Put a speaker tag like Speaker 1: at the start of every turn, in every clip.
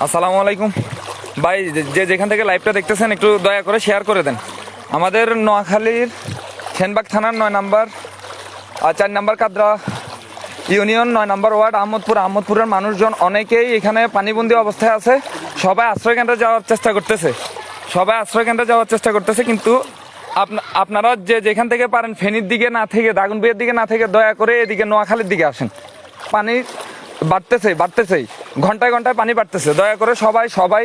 Speaker 1: আসসালামু আলাইকুম। ভাই, যে- যেখান থেকে লাইভটা দেখতেছেন, একটু দয়া করে শেয়ার করে দেন। আমাদের নোয়াখালীর সেনবাগ থানার নয় নাম্বার আর চার নাম্বার কাদরা ইউনিয়ন, নয় নাম্বার ওয়ার্ড, আহমদপুর। আহমদপুরের মানুষজন অনেকেই এখানে পানিবন্দি অবস্থায় আছে। সবাই আশ্রয় কেন্দ্রে যাওয়ার চেষ্টা করতেছে। সবাই আশ্রয় কেন্দ্রে যাওয়ার চেষ্টা করতেছে, কিন্তু আপনা- আপনারা যে যেখান থেকে পারেন, ফেনীর দিকে না থেকে দাগনবিয়ের দিকে না থেকে দয়া করে এদিকে নোয়াখালীর দিকে আসেন। পানি বাড়তেছে বাড়তেছেই ঘন্টায় ঘন্টায় পানি বাড়তেছে। দয়া করে সবাই সবাই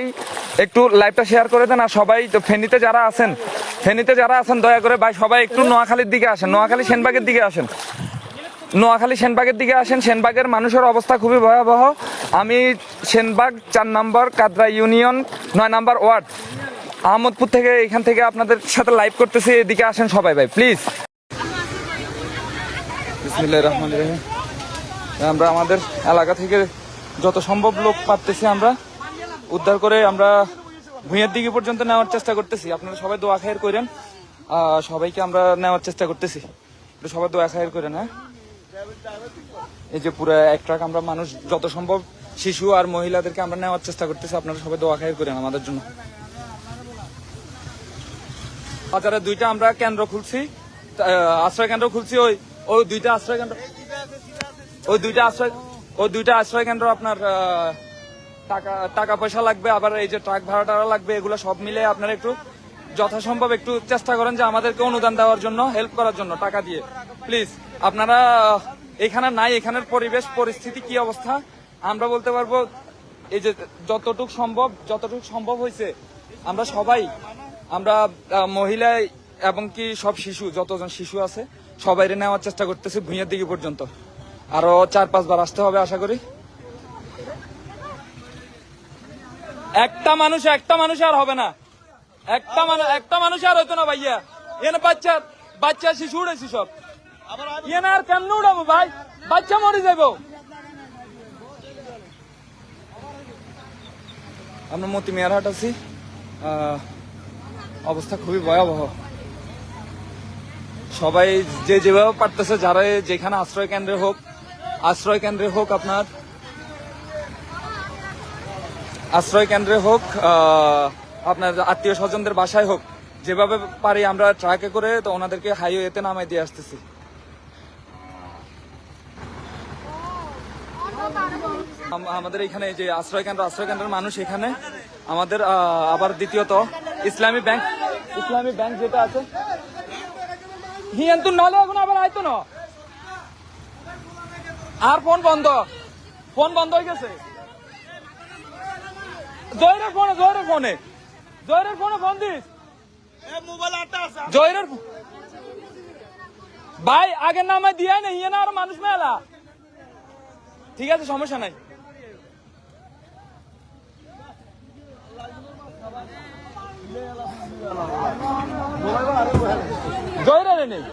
Speaker 1: একটু লাইভটা শেয়ার করে দেন আর সবাই ফেনীতে যারা আছেন, ফেনীতে যারা আছেন, দয়া করে ভাই সবাই একটু নোয়াখালীর দিকে আসেন, নোয়াখালী সেনবাগের দিকে আসেন। নোয়াখালী সেনবাগের দিকে আসেন, সেনবাগের মানুষের অবস্থা খুবই ভয়াবহ। আমি সেনবাগ চার নম্বর কাদরা ইউনিয়ন নয় নম্বর ওয়ার্ড, আহমদপুর থেকে এখান থেকে আপনাদের সাথে লাইভ করতেছি। এদিকে আসেন সবাই ভাই প্লিজ রহিম। আমরা আমাদের এলাকা থেকে যত সম্ভব লোক পারতেছি আমরা। উদ্ধার করে আমরা ভুঁইয়ের দিকে পর্যন্ত নেওয়ার চেষ্টা করতেছি। আপনারা সবাই দোয়া খায়ের করেন। সবাইকে আমরা নেওয়ার চেষ্টা করতেছি। সবাই দোয়া খায়ের করেন হ্যাঁ? এই যে পুরো এক ট্রাক আমরা মানুষ, যত সম্ভব শিশু আর মহিলাদেরকে আমরা নেওয়ার চেষ্টা করতেছি। আপনারা সবাই দোয়া খায়ের করেন আমাদের জন্য। বাজারে দুইটা আমরা কেন্দ্র খুলছি। আশ্রয় কেন্দ্র খুলছি ওই ওই দুইটা আশ্রয় কেন্দ্র ওই দুইটা আশ্রয় ওই দুইটা আশ্রয় কেন্দ্র আপনার টাকা টাকা পয়সা লাগবে, আবার এই যে ট্রাক ভাড়া টাড়া লাগবে, এগুলো সব মিলে আপনারা একটু যথাসম্ভব একটু চেষ্টা করেন যে আমাদেরকে অনুদান দেওয়ার জন্য হেল্প করার জন্য, টাকা দিয়ে। প্লিজ আপনারা, এখানে নাই, এখানের পরিবেশ, পরিস্থিতি কি অবস্থা? আমরা বলতে পারব, এই যে যতটুক সম্ভব যতটুক সম্ভব হয়েছে, আমরা সবাই, আমরা মহিলা এবং কি সব শিশু, যতজন শিশু আছে, সবাইরে নেওয়ার চেষ্টা করতেছি ভুঁইয়ের দিকে পর্যন্ত। আরও চার, পাঁচবার আসতে হবে, আশা করি। একটা মানুষ একটা মানুষ আর হবে না। একটা মানুষ একটা মানুষ আর হইতো না ভাইয়া। এনে বাচ্চা বাচ্চা, শিশু উড়েছি সব। এনে আর কেমনে উড়াবো ভাই? বাচ্চা মরে যাব আমরা মতি মেয়ারহাট আছি। অবস্থা খুবই ভয়াবহ। সবাই যে যেভাবে পারতেছে যারা যেখানে আশ্রয় কেন্দ্রে হোক আশ্রয় কেন্দ্রে হোক আপনার। আশ্রয় কেন্দ্রে হোক আপনার আত্মীয় স্বজনদের বাসায় হোক, যেভাবে পারি আমরা ট্রাকে করে তো ওনাদেরকে হাইওয়েতে নামাই দিয়ে আসতেছি। আমাদের এখানে যে আশ্রয় কেন্দ্র, আশ্রয় কেন্দ্রের মানুষ এখানে। আমাদের আবার দ্বিতীয়ত, ইসলামী ব্যাংক ইসলামী ব্যাংক যেটা আছে। হিয়ান তো নালে এখন আবার আইতো না? আর ফোন বন্ধ। ফোন বন্ধ হয়ে গেছে। জয়ের ফোনে জয়ের ফোনে। জয়ের ফোনে ফোন দিস। জয়ের ভাই আগের নামে দিয়ে নেই ইয়ে না আর মানুষ মেলা। ঠিক আছে সমস্যা নাই। জয়ের নেই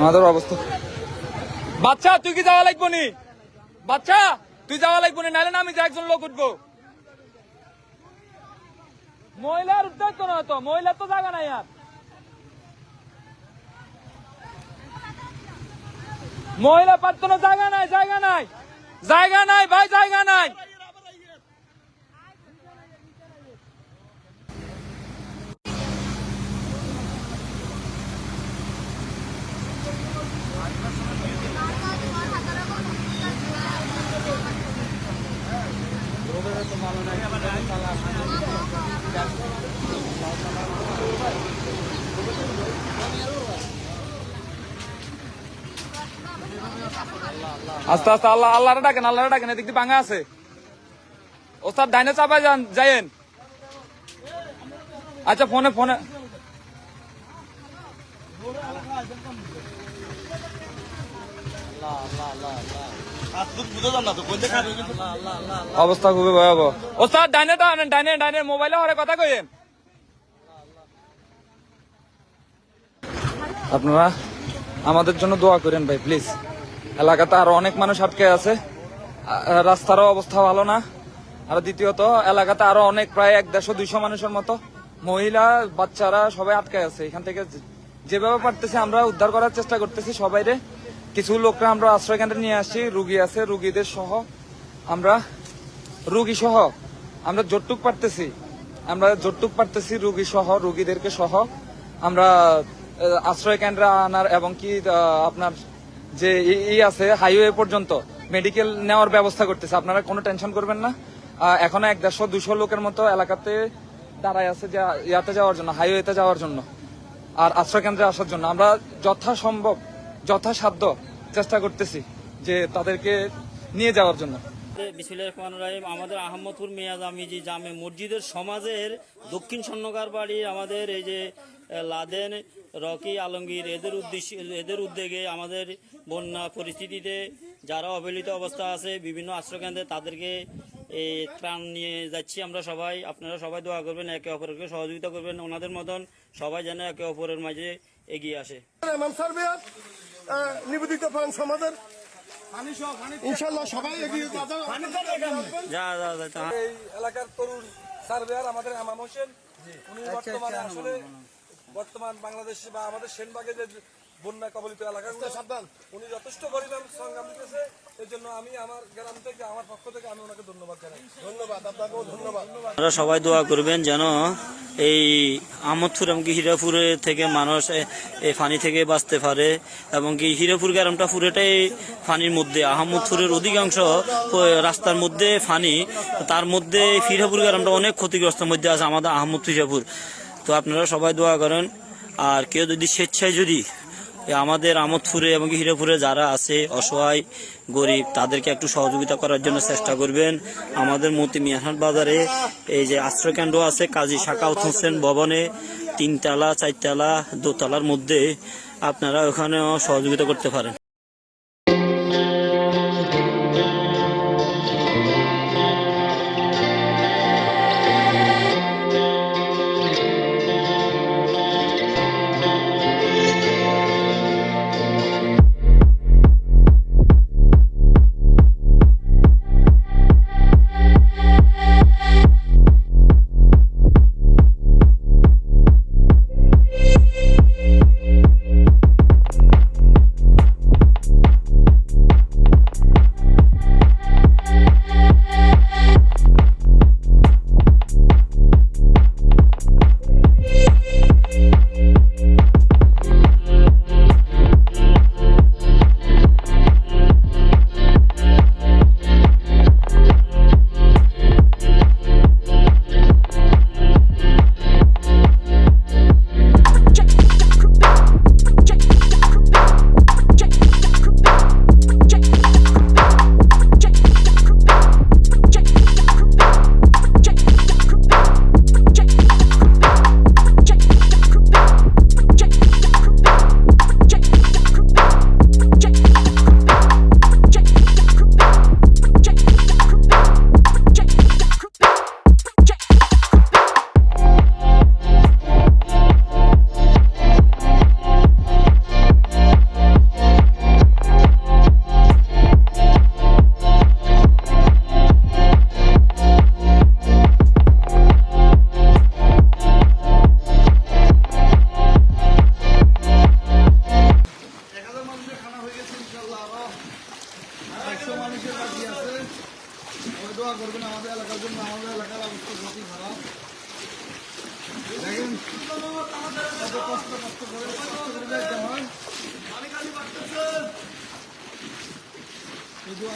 Speaker 1: আমাদের অবস্থা। বাচ্চা, তুই কি যাওয়া লাগবো নি? বাচ্চা, তুই যাওয়া লাগবো নি, নাহলে না আমি একজন লোক উঠবো। মহিলার তো না তো, মহিলার তো জায়গা নাই আর। মহিলা পারতো না জায়গা নাই জায়গা নাই। জায়গা নাই, ভাই, জায়গা নাই। আস্তে আস্তে, আল্লাহ, আল্লাহরে ডাকেন আল্লাহরে ডাকেন, এদিক দিয়ে ভাঙা আছে। ওস্তাদ, ডাইনে চাপায় যান, যাইয়েন। আচ্ছা ফোনে ফোনে। অবস্থা খুবই ভয়াবহ। ওস্তাদ, ডাইনে ডাইনে ডাইনে ডাইনে মোবাইলে হরে কথা কইেন আপনারা আমাদের জন্য দোয়া করেন ভাই প্লিজ এলাকাতে আরও অনেক মানুষ আটকে আছে। রাস্তারও অবস্থা ভালো না। আর দ্বিতীয়ত, এলাকাতে আরও অনেক, প্রায় এক দেড়শো, দুইশো মানুষের মতো মহিলা, বাচ্চারা সবাই আটকে আছে। এখান থেকে যেভাবে পারতেছি, আমরা উদ্ধার করার চেষ্টা করতেছি সবাইরে। কিছু লোকরা আমরা আশ্রয় কেন্দ্রে নিয়ে আসছি, রুগী আছে, রুগীদের সহ। আমরা রুগী সহ, আমরা জোটটুক পারতেছি, আমরা জোটটুক পারতেছি রুগী সহ, রুগীদেরকে সহ, আমরা আশ্রয় কেন্দ্রে আনার এবং কি আপনার যে ই- আছে হাইওয়ে পর্যন্ত মেডিকেল নেওয়ার ব্যবস্থা করতেছে। আপনারা কোনো টেনশন করবেন না। এখনও এক দেড়শো দুশো লোকের মতো এলাকাতে দাঁড়ায় আছে যে, ইয়াতে যাওয়ার জন্য হাইওয়েতে যাওয়ার জন্য, আর আশ্রয় কেন্দ্রে আসার জন্য। আমরা যথাসম্ভব যথাসাধ্য চেষ্টা করতেছি যে তাদেরকে নিয়ে যাওয়ার জন্য।
Speaker 2: বিসমিল্লাহির রহমানির রহিম আমাদের আহমদপুর মিয়াজ আমিজি জামে মসজিদের সমাজের দক্ষিণ স্বর্ণকার বাড়ির আমাদের এই যে লাদেন রকি আলমগীর এদের উদ্দেশ্য এদের উদ্যোগে আমাদের বন্যা পরিস্থিতিতে যারা অবহেলিত অবস্থা আছে বিভিন্ন আশ্রয়কেন্দ্রে তাদেরকে এই ত্রাণ নিয়ে যাচ্ছি আমরা সবাই। আপনারা সবাই দোয়া করবেন একে অপরকে সহযোগিতা করবেন। ওনাদের মতন সবাই যেন একে অপরের মাঝে এগিয়ে আসে।
Speaker 3: নিবেদিত প্রাণ সমাজের ইনশাল্লাহ সবাই এগিয়ে
Speaker 1: এই এলাকার তরুণ সার্ভেয়ার আমাদের এমাম হোসেন উনি বর্তমানে আসলে বর্তমান বাংলাদেশ বা আমাদের সেনবাগে যে বন্যা কবলিত এলাকাগুলো সাবধান। উনি যথেষ্ট পরিমাণ সংগ্রাম দিতেছে। এই জন্য আমি আমার গ্রাম থেকে আমার পক্ষ থেকে আমি ওনাকে ধন্যবাদ জানাই।
Speaker 3: ধন্যবাদ আপনাকেও ধন্যবাদ।
Speaker 2: সবাই দোয়া করবেন যেন এই আমদপুর এমনকি হীরাপুরে থেকে মানুষ এই ফানি থেকে বাঁচতে পারে এবং কি হীরাপুর গ্রামটা পুরোটাই ফানির মধ্যে। আহমদপুরের অধিকাংশ রাস্তার মধ্যে ফানি। তার মধ্যে হীরাপুর গ্রামটা অনেক ক্ষতিগ্রস্ত মধ্যে আছে আমাদের আহমদপুর, হীরাপুর। তো আপনারা সবাই দোয়া করেন। আর কেউ যদি স্বেচ্ছায় যদি আমাদের আমোদপুরে এবং হিরেপুরে যারা আছে, অসহায়, গরিব, তাদেরকে একটু সহযোগিতা করার জন্য চেষ্টা করবেন। আমাদের মতি মিয়ানহাট বাজারে এই যে আশ্রয়কেন্দ্র আছে, কাজী শাকাউত হোসেন ভবনে, তিনতলা, চারতলা, দোতলার মধ্যে আপনারা ওখানেও সহযোগিতা করতে পারেন।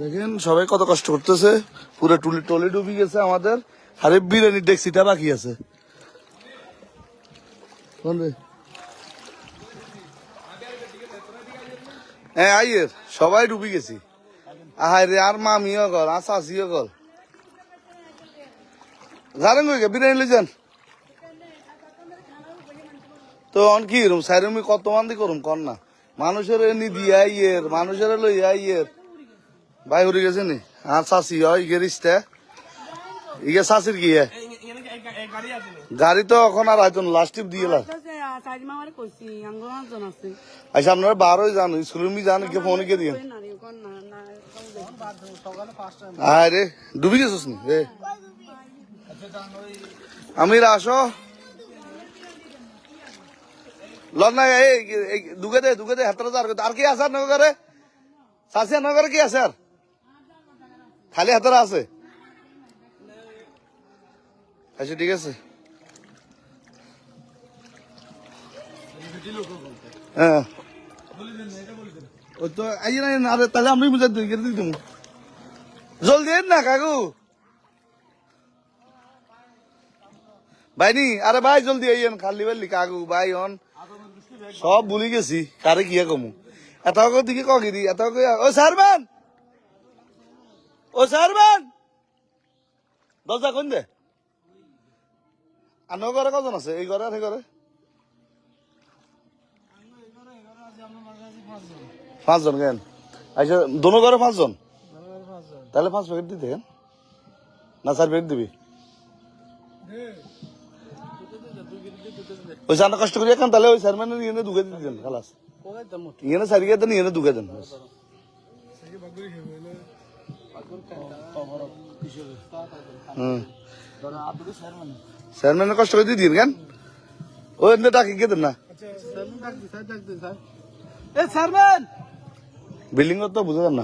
Speaker 3: দেখেন, সবাই কত কষ্ট করতেছে। পুরো টুলি টলি ডুবি গেছে আমাদের। আরে বিরিয়ানির ডেক্সিটা বাকি আছে। হ্যাঁ আইয়ের। সবাই ডুবি গেছি। আহাই রে, আর মামিও কল আর চাষিও কল জানেন কই বিরিয়ানি লইছেন তো অন কি রুম সাইরুমি কত মান্দি করুম কর না মানুষের এনি দিয়া ইয়ের মানুষের লইয়া ইয়ের ভাই হরি গেছে নি আর চাষি হয় ইগে রিস্তে ইগে চাষির কি? গাড়ি তো এখন আর আইতো লাস্ট টিপ দিয়ে লাগ আচ্ছা আপনারা বারোই জানো স্কুলের মি জানো কে ফোন কে দিয়ে আরে ডুবি গেছিস নি রে আমির, আসো। লন না এই দুগে দে দুগে দে, হাতরা আর কি আছে নগরে? সাসিয়া নগরে কি আছে আর? খালি হাতরা আছে? আচ্ছা ঠিক আছে। হ্যাঁ। ওই তো আই না তাহলে আমি দিই জলদি এন না, কাকু। ভাই নি আরে ভাই, জলদি আইয়েন, খালি বেলি কাকু, ভাই হন। সব ভুলি গেছি, কারে কিয়া কমু? এটাও এটা দিকে কগিরি এটা ও সারবান! ও সারবান! দরজা কোন দে। আনো ঘরে কজন আছে? এই ঘরে আর এই ঘরে? পাঁচজন কেন? আচ্ছা দোনো ঘরে পাঁচজন? তাহলে পাঁচ প্যাকেট দিতে না, চার প্যাকেট দিবি? ওই সামনে কষ্ট করি এখন তাহলে ওই চেয়ারম্যান নিয়ে এনে দুগে দিয়ে খালাস। ইয়ে সারিয়ে দেন ইয়ে দুগে দেন। চেয়ারম্যানের কষ্ট করে দিয়ে দিন কেন? ও এমনি ডাকি গিয়ে দেন না? বিল্ডিং তো বুঝে না।